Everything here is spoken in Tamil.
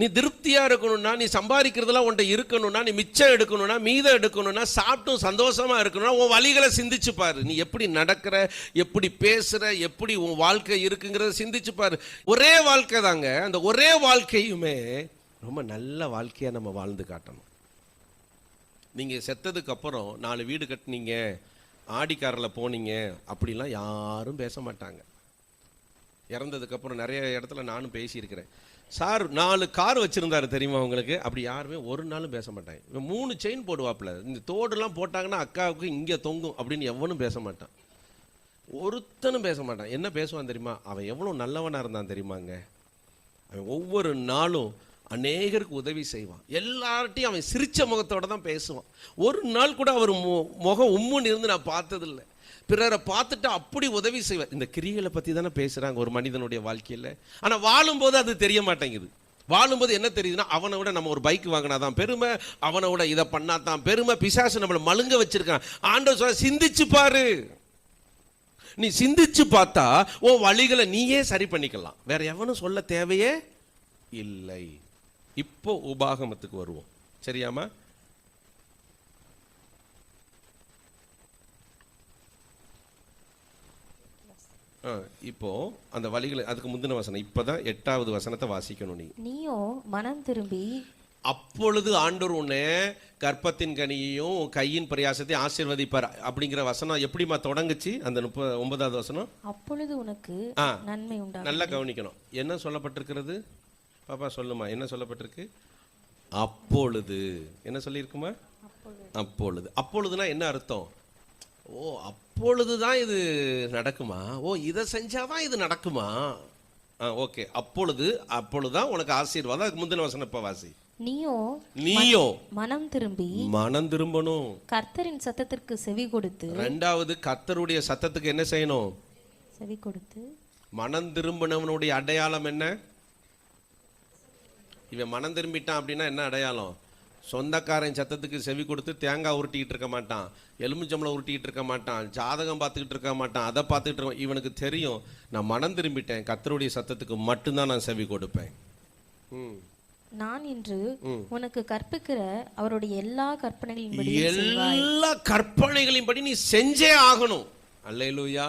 நீ திருப்தியாக இருக்கணும்னா நீ சம்பாதிக்கிறதுலாம் உன்ட்ட இருக்கணும்னா நீ மிச்சம் எடுக்கணும்னா மீதம் எடுக்கணும்னா சாப்பிட்டும் சந்தோஷமாக இருக்கணும்னா உன் வழிகளை சிந்திச்சு பாரு. நீ எப்படி நடக்கிற எப்படி பேசுகிற எப்படி உன் வாழ்க்கை இருக்குங்கிறத சிந்திச்சு பாரு. ஒரே வாழ்க்கை தாங்க. அந்த ஒரே வாழ்க்கையுமே ரொம்ப நல்ல வாழ்க்கையாக நம்ம வாழ்ந்து காட்டணும். நீங்கள் செத்ததுக்கப்புறம் நாலு வீடு கட்டுனீங்க ஆடிக்காரில் போனீங்க அப்படிலாம் யாரும் பேச மாட்டாங்க. இறந்ததுக்கப்புறம் நிறைய இடத்துல நானும் பேசியிருக்கிறேன். சார் நாலு கார் வச்சுருந்தாரு தெரியுமா உங்களுக்கு? அப்படி யாருமே ஒரு நாளும் பேச மாட்டாங்க. இவன் மூணு செயின் போடுவாப்புல. இந்த தோடுலாம் போட்டாங்கன்னா அக்காவுக்கு இங்கே தொங்கும் அப்படின்னு எவனும் பேச மாட்டான். ஒருத்தனும் பேச மாட்டான். என்ன பேசுவான் தெரியுமா? அவன் எவ்வளோ நல்லவனாக இருந்தான் தெரியுமாங்க? அவன் ஒவ்வொரு நாளும் அநேகருக்கு உதவி செய்வான். எல்லார்ட்டையும் அவன் சிரித்த முகத்தோட தான் பேசுவான். ஒரு நாள் கூட அவர் மு- முகம் உம்முன்னு இருந்து நான் பார்த்ததில்லை. பிறரை பார்த்துட்டு அப்படி உதவி செய்வார் இந்த கிரிகளை பற்றி தானே பேசுகிறாங்க ஒரு மனிதனுடைய வாழ்க்கையில். ஆனால் வாழும்போது அது தெரிய மாட்டேங்குது. வாழும்போது என்ன தெரியுதுன்னா அவனை விட நம்ம ஒரு பைக் வாங்கினா தான் பெருமை அவனை விட இதை பண்ணாதான் பெருமை பிசாசு நம்மளை மழுங்க வச்சிருக்கான். ஆண்டவர் சொல்ல சிந்திச்சு பாரு. நீ சிந்திச்சு பார்த்தா உன் வழிகளை நீயே சரி பண்ணிக்கலாம். வேற எவனும் சொல்ல தேவையே இல்லை. இப்போ உபாகமத்துக்கு வருவோம். சரியாமா இப்போ அந்த வழிகளை அதுக்கு முந்தின வசனம் இப்பதான் எட்டாவது வசனத்தை வாசிக்கணும் நீ. நீயோ மனம் திரும்பி அப்பொழுது ஆண்டவர் உன்னை கர்ப்பத்தின் கனியையும் கையின் பிரயாசத்தையும் ஆசீர்வதிப்பார் அப்படிங்கிற வசனம் எப்படிம்மா தொடங்குச்சு? அந்த முப்ப ஒன்பதாவது வசனம். அப்பொழுது உனக்கு. நன்மை உண்டாகும் நல்லா கவனிக்கணும். என்ன சொல்லப்பட்டிருக்கிறது? பாப்பா சொல்லுமா என்ன சொல்லப்பட்டிருக்கு? அப்பொழுது. என்ன சொல்லியிருக்குமா? அப்பொழுது. அப்பொழுதுனா என்ன அர்த்தம்? ஓ அப்பொழுது தான் இது நடக்குமா? ஓ இதை செஞ்சாதான் இது நடக்குமா? ஆ ஓகே. அப்பொழுது அப்பொழுதுதான் உனக்கு ஆசீர்வாதம். அதுக்கு முந்தின வசனம் இப்ப வாசி? நீயோ நீயோ. மனம் திரும்பி மனம் திரும்பணும். கர்த்தரின் சத்தத்திற்கு செவி கொடுத்து ரெண்டாவது கர்த்தருடைய சத்தத்துக்கு என்ன செய்யணும்? செவி கொடுத்து மனம் திரும்பினவனுடைய அடையாளம் என்ன? இவன் மனம் திரும்பிட்டான் அப்படின்னா என்ன அடையாளம்? சொந்தக்காரன் சத்தத்துக்கு செவி கொடுத்து தேங்காய் உருட்டிக்கிட்டு இருக்க மாட்டான். எலுமிச்சம்பளம் உருட்டிக்கிட்டு இருக்க மாட்டான். ஜாதகம் பார்த்துக்கிட்டு இருக்க மாட்டான். அதை பார்த்துக்கிட்டு இருக்க இவனுக்கு தெரியும் நான் மனம் திரும்பிட்டேன். கர்த்தருடைய சத்தத்துக்கு மட்டும்தான் நான் செவி கொடுப்பேன். நான் இன்று உனக்கு கற்பிக்கிற அவருடைய எல்லா கற்பனைகளின்படி எல்லா கற்பனைகளின்படி நீ செஞ்சே ஆகணும். அல்லேலூயா.